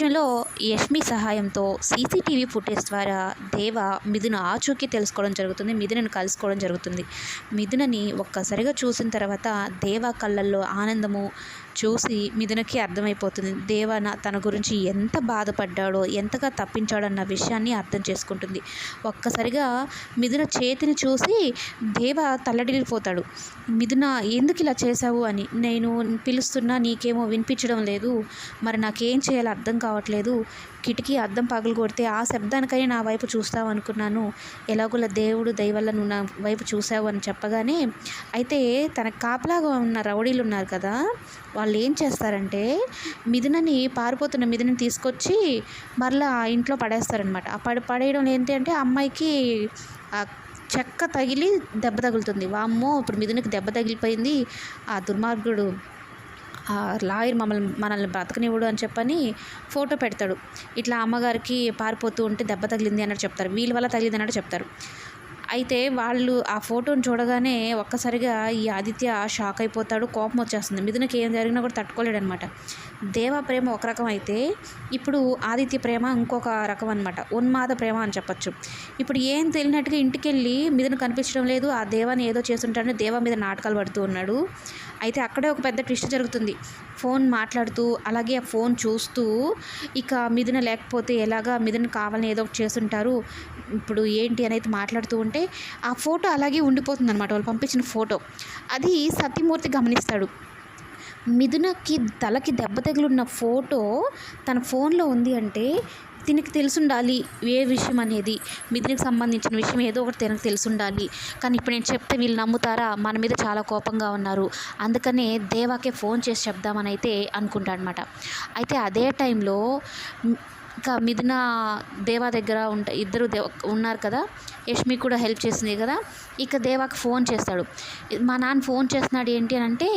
నేపథ్యంలో యష్మి సహాయంతో CCTV footage ద్వారా దేవ మిథున ఆచూకీ తెలుసుకోవడం జరుగుతుంది మిథునను కలుసుకోవడం జరుగుతుంది. మిథునని ఒక్కసారిగా చూసిన తర్వాత దేవ కళ్ళల్లో ఆనందము చూసి మిథునకి అర్థమైపోతుంది. దేవ తన గురించి ఎంత బాధపడ్డాడో ఎంతగా తప్పించాడన్న విషయాన్ని అర్థం చేసుకుంటుంది. ఒక్కసారిగా మిథున చేతిని చూసి దేవ తల్లడిల్లిపోతాడు. మిథున ఎందుకు ఇలా చేశావు అని. నేను పిలుస్తున్నా నీకేమో వినిపించడం లేదు. మరి నాకేం చేయాలో అర్థం కావట్లేదు. కిటికీ అద్దం పగలు కొడితే ఆ శబ్దానికైనా నా వైపు చూస్తావు అనుకున్నాను ఎలాగోలా దేవుడు దయవల్ల నువ్వు నా వైపు చూసావు అని చెప్పగానే అయితే తన కాపలాగా ఉన్న రౌడీలు ఉన్నారు కదా వాళ్ళు ఏం చేస్తారంటే మిథునని పారిపోతున్న మిథునని తీసుకొచ్చి మరలా ఆ ఇంట్లో పడేస్తారనమాట ఆ పడి పడేయడం ఏంటి అంటే ఆ అమ్మాయికి ఆ చెక్క తగిలి దెబ్బ తగులుతుంది. వామ్మో ఇప్పుడు మిథునకి దెబ్బ తగిలిపోయింది. ఆ దుర్మార్గుడు లాయర్ మమ్మల్ని మనల్ని బ్రతకనివ్వడు అని చెప్పని ఫోటో పెడతాడు. ఇట్లా అమ్మగారికి పారిపోతూ ఉంటే దెబ్బ తగిలింది అన్నట్టు చెప్తారు. వీళ్ళ వల్ల తగిలింది అన్నట్టు చెప్తారు. అయితే వాళ్ళు ఆ ఫోటోని చూడగానే ఒక్కసారిగా ఈ ఆదిత్య షాక్ అయిపోతాడు కోపం వచ్చేస్తుంది. మిథునకి ఏం జరిగినా కూడా తట్టుకోలేడనమాట. దేవ ప్రేమ ఒక రకం అయితే ఇప్పుడు ఆదిత్య ప్రేమ ఇంకొక రకం అనమాట ఉన్మాద ప్రేమ అని చెప్పచ్చు. ఇప్పుడు ఏం తెలియనట్టుగా ఇంటికి వెళ్ళి మిథున కనిపించడం లేదు ఆ దేవాని ఏదో చేస్తుంటాడని దేవ మీద నాటకాలు పడుతూ ఉన్నాడు. అయితే అక్కడే ఒక పెద్ద ట్విస్ట్ జరుగుతుంది. ఫోన్ మాట్లాడుతూ అలాగే ఆ ఫోన్ చూస్తూ ఇక మిథున లేకపోతే ఎలాగా మిథున కావాలని ఏదో ఒకటి చేస్తుంటారు ఇప్పుడు ఏంటి అనేది మాట్లాడుతూ ఉంటే ఆ ఫోటో అలాగే ఉండిపోతుంది అనమాట వాళ్ళు పంపించిన ఫోటో. అది సత్యమూర్తి గమనిస్తాడు. మిథునకి తలకి దెబ్బ తగిలిన ఫోటో తన ఫోన్లో ఉంది అంటే దీనికి తెలుసుండాలి ఏ విషయం అనేది. మిథునికి సంబంధించిన విషయం ఏదో ఒకటి తినకు తెలుసుండాలి. కానీ ఇప్పుడు నేను చెప్తే వీళ్ళు నమ్ముతారా? మన మీద చాలా కోపంగా ఉన్నారు. అందుకనే దేవాకే ఫోన్ చేసి చెప్దామని అయితే అనుకుంటాడనమాట అయితే అదే టైంలో ఇంకా మిథున దేవా దగ్గర ఉంట ఇద్దరు దేవ ఉన్నారు కదా. యష్మి కూడా హెల్ప్ చేసింది కదా. ఇక దేవాకి ఫోన్ చేస్తాడు. మా నాన్న ఫోన్ చేస్తున్నాడు ఏంటి అని అంటే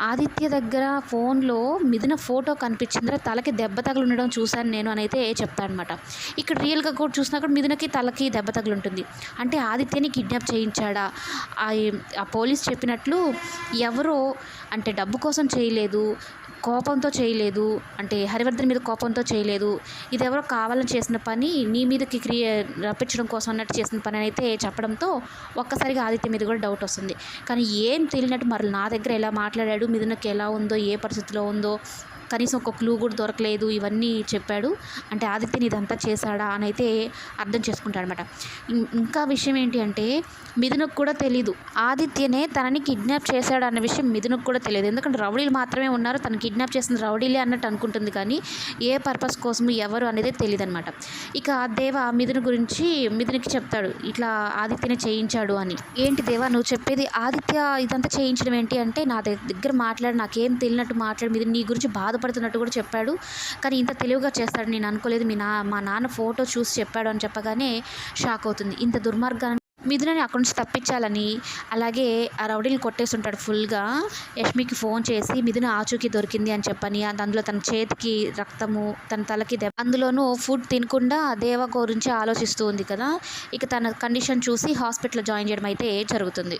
ఆదిత్య దగ్గర ఫోన్లో మిథున ఫోటో కనిపించిందిరా తలకి దెబ్బ తగులు ఉండడం చూశాను నేను అని అయితే చెప్తాడనమాట ఇక్కడ రియల్గా కూడా చూసినా కూడా మిథునకి తలకి దెబ్బ తగులు ఉంటుంది. అంటే ఆదిత్యని కిడ్నాప్ చేయించాడా? ఆ పోలీస్ చెప్పినట్లు ఎవరో అంటే డబ్బు కోసం చేయలేదు. కోపంతో చేయలేదు. అంటే హరివర్ధన్ మీద కోపంతో చేయలేదు. ఇది ఎవరో కావాలని చేసిన పని నీ మీదకి క్రియ రప్పించడం కోసం అన్నట్టు చేసిన పని అయితే చెప్పడంతో ఒక్కసారిగా ఆదిత్య మీద కూడా డౌట్ వస్తుంది. కానీ ఏం తెలియనట్టు మరి నా దగ్గర ఎలా మాట్లాడాడు మిథునకి ఎలా ఉందో ఏ పరిస్థితిలో ఉందో కనీసం ఒక క్లూ కూడా దొరకలేదు ఇవన్నీ చెప్పాడు. అంటే ఆదిత్యని ఇదంతా చేశాడా అని అయితే అర్థం చేసుకుంటాడనమాట ఇంకా విషయం ఏంటి అంటే మిథునకు కూడా తెలీదు. ఆదిత్యనే తనని కిడ్నాప్ చేశాడు అన్న విషయం మిథునకు కూడా తెలియదు ఎందుకంటే రౌడీలు మాత్రమే ఉన్నారు తను కిడ్నాప్ చేసిన రౌడీలే అన్నట్టు అనుకుంటుంది కానీ ఏ పర్పస్ కోసం ఎవరు అనేది తెలియదు అనమాట ఇక దేవ మిథున గురించి మిథునకి చెప్తాడు ఇట్లా ఆదిత్యనే చేయించాడు అని. ఏంటి దేవా నువ్వు చెప్పేది ఆదిత్య ఇదంతా చేయించడం ఏంటి అంటే నా దగ్గర మాట్లాడి నాకేం తెలియనట్టు మాట్లాడు మీద నీ గురించి బాధ బాధపడుతున్నట్టు కూడా చెప్పాడు. కానీ ఇంత తెలివిగా చేస్తాడు. నేను అనుకోలేదు మీ నా మా నాన్న ఫోటో చూసి చెప్పాడు అని చెప్పగానే షాక్ అవుతుంది. ఇంత దుర్మార్గాన్ని మిథునని అక్కడి నుంచి తప్పించాలని అలాగే ఆ రౌడీలు కొట్టేస్తుంటాడు ఫుల్గా. యష్మికి ఫోన్ చేసి మిథున ఆచూకీ దొరికింది అని చెప్పని అందులో తన చేతికి రక్తము తన తలకి దెబ్బ అందులోనూ ఫుడ్ తినకుండా దేవ గురించి ఆలోచిస్తూ ఉంది కదా. ఇక తన కండిషన్ చూసి హాస్పిటల్లో జాయిన్ చేయడం అయితే జరుగుతుంది.